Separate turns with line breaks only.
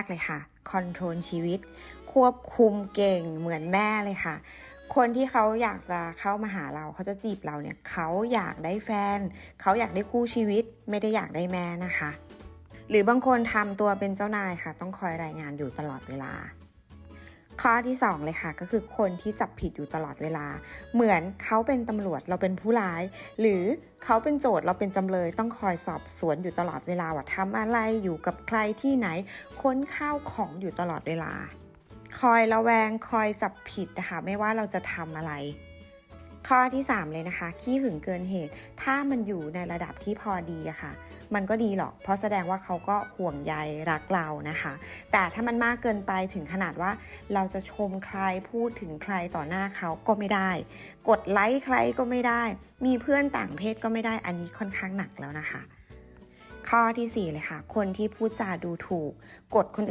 กเลยค่ะคอนโทรลชีวิต ควบคุมเก่งเหมือนแม่เลยค่ะ คนที่เขาอยากจะเข้ามาหาเราเขาจะจีบเราเนี่ยเขาอยากได้แฟน เขาอยากได้คู่ชีวิตไม่ได้อยากได้แม่นะคะ หรือบางคนทำตัวเป็นเจ้านายค่ะ ต้องคอยรายงานอยู่ตลอดเวลา ข้อที่สองเลยค่ะ ก็คือคนที่จับผิดอยู่ตลอดเวลา เหมือนเขาเป็นตำรวจเราเป็นผู้ร้าย หรือเขาเป็นโจทย์เราเป็นจำเลยต้องคอยสอบสวนอยู่ตลอดเวลาว่าทำอะไรอยู่กับใครที่ไหน ค้นข้าวของอยู่ตลอดเวลา คอยระแวงคอยจับผิดนะคะไม่ว่าเราจะทำอะไร ข้อที่ 3 เลยนะคะ ขี้หึงเกินเหตุ ถ้ามันอยู่ในระดับที่พอดีอะค่ะ มันก็ดีหรอก เพราะแสดงว่าเขาก็ห่วงใยรักเรานะคะ แต่ถ้ามันมากเกินไปถึงขนาดว่า เราจะชมใครพูดถึงใครต่อหน้าเขาก็ไม่ได้ กดไลค์ใครก็ไม่ได้ มีเพื่อนต่างเพศก็ไม่ได้ อันนี้ค่อนข้างหนักแล้วนะคะ ข้อทีสี่4 เลยค่ะ คนที่พูดจาดูถูก กดคนอื่น